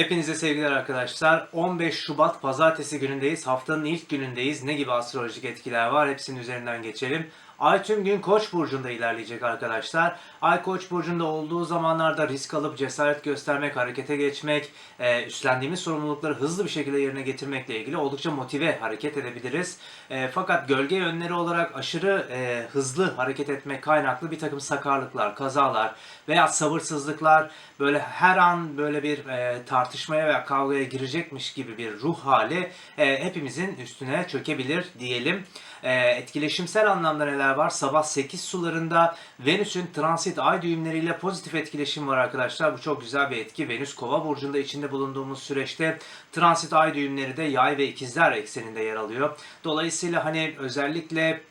Hepinize sevgiler arkadaşlar. 15 Şubat pazartesi günündeyiz. Haftanın ilk günündeyiz. Ne gibi astrolojik etkiler var? Hepsinin üzerinden geçelim. Ay tüm gün Koç burcunda ilerleyecek arkadaşlar. Ay Koç burcunda olduğu zamanlarda risk alıp cesaret göstermek, harekete geçmek, e, üstlendiğimiz sorumlulukları hızlı bir şekilde yerine getirmekle ilgili oldukça motive hareket edebiliriz. E, fakat gölge yönleri olarak aşırı e, hızlı hareket etmek kaynaklı bir takım sakarlıklar, kazalar veya sabırsızlıklar böyle her an böyle bir e, tartışmaya veya kavgaya girecekmiş gibi bir ruh hali e, hepimizin üstüne çökebilir diyelim. E, etkileşimsel anlamda neler var? Sabah 8 sularında Venüs'ün transit ay düğümleriyle pozitif etkileşim var arkadaşlar. Bu çok güzel bir etki. Venüs Kova burcunda içinde bulunduğumuz süreçte transit ay düğümleri de yay ve ikizler ekseninde yer alıyor. Dolayısıyla hani özellikle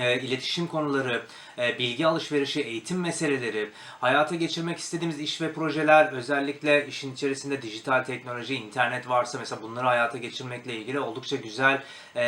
e, iletişim konuları, e, bilgi alışverişi, eğitim meseleleri, hayata geçirmek istediğimiz iş ve projeler, özellikle işin içerisinde dijital teknoloji, internet varsa mesela bunları hayata geçirmekle ilgili oldukça güzel e,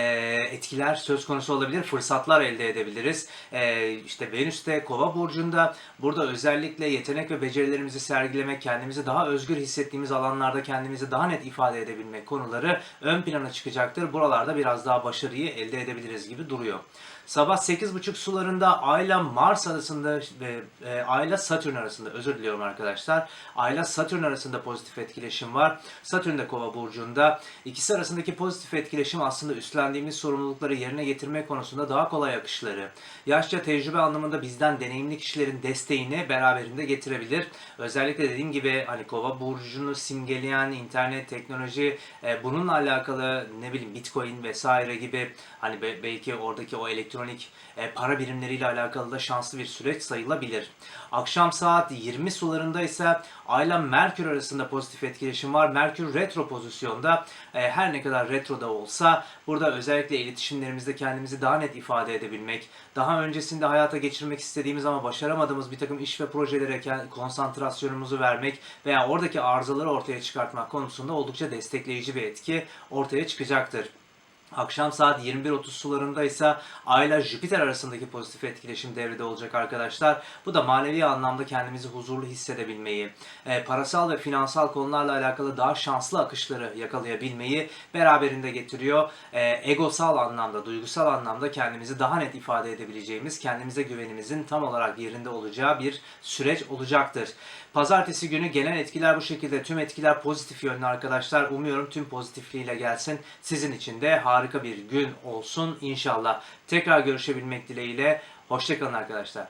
etkiler söz konusu olabilir, fırsatlar elde edebiliriz. E, işte Venüs'te Kova burcunda burada özellikle yetenek ve becerilerimizi sergilemek, kendimizi daha özgür hissettiğimiz alanlarda kendimizi daha net ifade edebilmek konuları ön plana çıkacaktır. Buralarda biraz daha başarıyı elde edebiliriz gibi duruyor. Sabah 8.30 sularında Ay ile Mars arasında ve e, Ay ile Satürn arasında özür diliyorum arkadaşlar. Ay ile Satürn arasında pozitif etkileşim var. Satürn de Kova burcunda. İkisi arasındaki pozitif etkileşim aslında üstlendiğimiz sorumlulukları yerine getirme konusunda daha kolay akışları. Yaşça tecrübe anlamında bizden deneyimli kişilerin desteğini beraberinde getirebilir. Özellikle dediğim gibi hani Kova burcunu simgeleyen internet, teknoloji e, bununla alakalı ne bileyim Bitcoin vesaire gibi hani be- belki oradaki o elektronik e, para birimleriyle alakalı da şanslı bir süreç sayılabilir. Akşam saat 20 sularında ise Ay ile Merkür arasında pozitif etkileşim var. Merkür retro pozisyonda e, her ne kadar retroda olsa burada özellikle iletişimlerimizde kendimizi daha net ifade edebilmek, daha öncesinde hayata geçirmek istediğimiz ama başaramadığımız bir takım iş ve projelere konsantrasyonumuzu vermek veya oradaki arızaları ortaya çıkartmak konusunda oldukça destekleyici bir etki ortaya çıkacaktır. Akşam saat 21.30 sularında ise Ay ile Jüpiter arasındaki pozitif etkileşim devrede olacak arkadaşlar. Bu da manevi anlamda kendimizi huzurlu hissedebilmeyi, e, parasal ve finansal konularla alakalı daha şanslı akışları yakalayabilmeyi beraberinde getiriyor. E, egosal anlamda, duygusal anlamda kendimizi daha net ifade edebileceğimiz, kendimize güvenimizin tam olarak yerinde olacağı bir süreç olacaktır. Pazartesi günü gelen etkiler bu şekilde. Tüm etkiler pozitif yönlü arkadaşlar. Umuyorum tüm pozitifliğiyle gelsin. Sizin için de harika bir gün olsun inşallah. Tekrar görüşebilmek dileğiyle. Hoşçakalın arkadaşlar.